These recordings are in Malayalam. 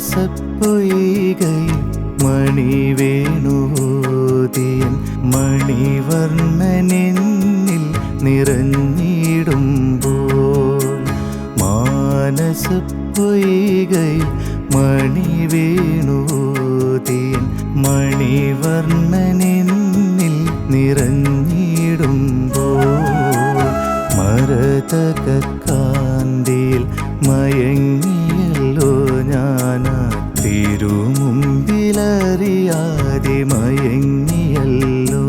മാനസപ്പൊയ്കയിൽ മണി വേണുതിയൻ മണിവർണനെന്നിൽ നിറഞ്ഞിടുമ്പോൾ മാനസപ്പൊയ്കയിൽ മണി വേണുതിയൻ മണിവർണനെന്നിൽ നിറഞ്ഞിടുമ്പോൾ മരതകാന്തിയിൽ മയങ്ങിയല്ലോ ഞാൻ തിരുമുമ്പിലറിയാതെ മയങ്ങിയല്ലോ.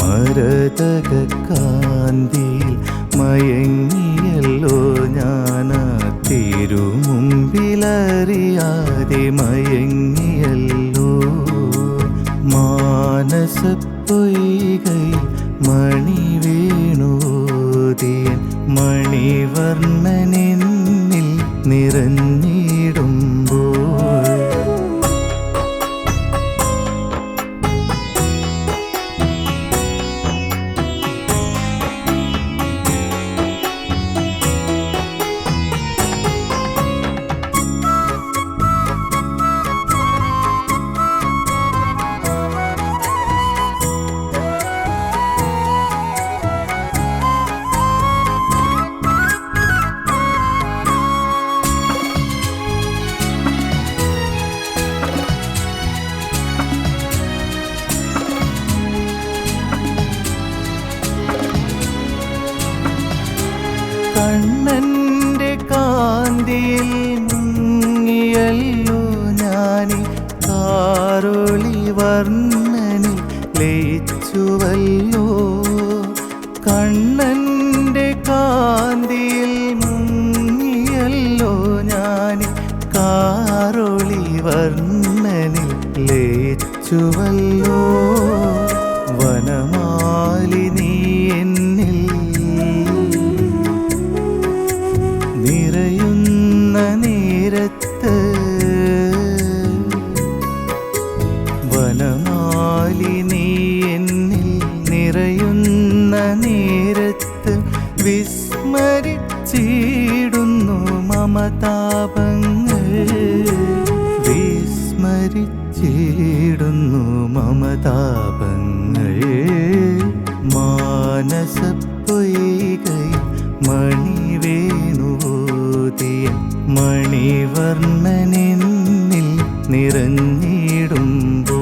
മരതകാന്തിയിൽ മയങ്ങിയല്ലോ ഞാൻ തിരുമുമ്പിലറിയാതെ മയങ്ങിയല്ലോ. മാനസപ്പൊയ്കയിൽ മണി വേണോതിയൻ മണിവർണനെന്നിൽ നിറഞ്ഞിടുമ്പോൾ കണ്ണന്റെ കാന്തിയിൽ മുങ്ങിയല്ലോ ഞാനി കാറൊളി വർണനിൽ ലയിച്ചുവല്ലോ. കണ്ണന്റെ കാന്തിയിൽ മുങ്ങിയല്ലോ ഞാനി കാറൊളി വർണനിൽ ലയിച്ചുവല്ലോ. നേരത്ത് വനമാലിനി എന്നിൽ നിറയുന്ന നേരത്ത് വിസ്മരിച്ചിടുന്നു മമതാപങ്ങൾ. വിസ്മരിച്ചിടുന്നു മമതാപങ്ങൾ നിറഞ്ഞിടുമ്പോൾ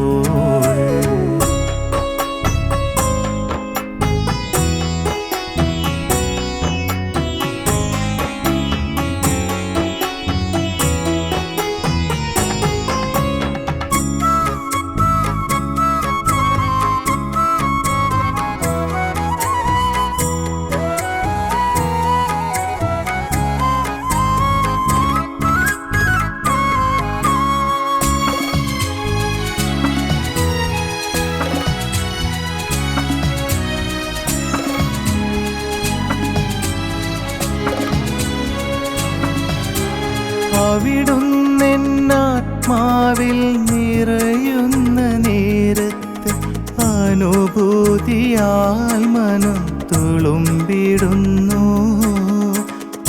അവിടുന്നെന്നാത്മാവിൽ നിറയുന്ന നേരത്ത് അനുഭൂതിയാൽ മനം തുളുമ്പിടുന്നു.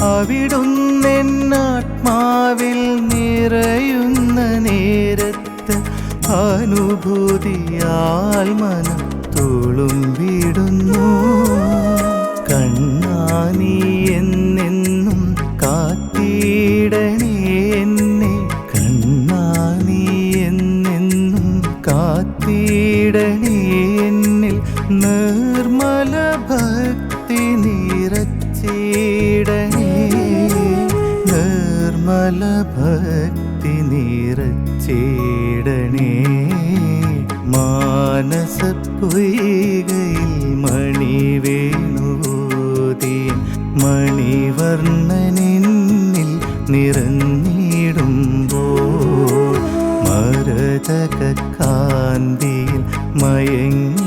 അവിടുന്നെന്നാത്മാവിൽ നിറയുന്ന നേരത്ത് അനുഭൂതിയാൽ മനം തുളുമ്പിടുന്നു. കാത്തിടണേ എന്നിൽ നിർമ്മല ഭക്തി നിറച്ചിടണി. നിർമ്മല ഭക്തി നിറച്ചിടണേ. മാനസപ്പുയിൽ മണി വേണുവോതിയ മണിവർണനിൽ നിറഞ്ഞിടുമ്പോൾ മരതകാന്തിയിൽ മയങ്ങിയല്ലോ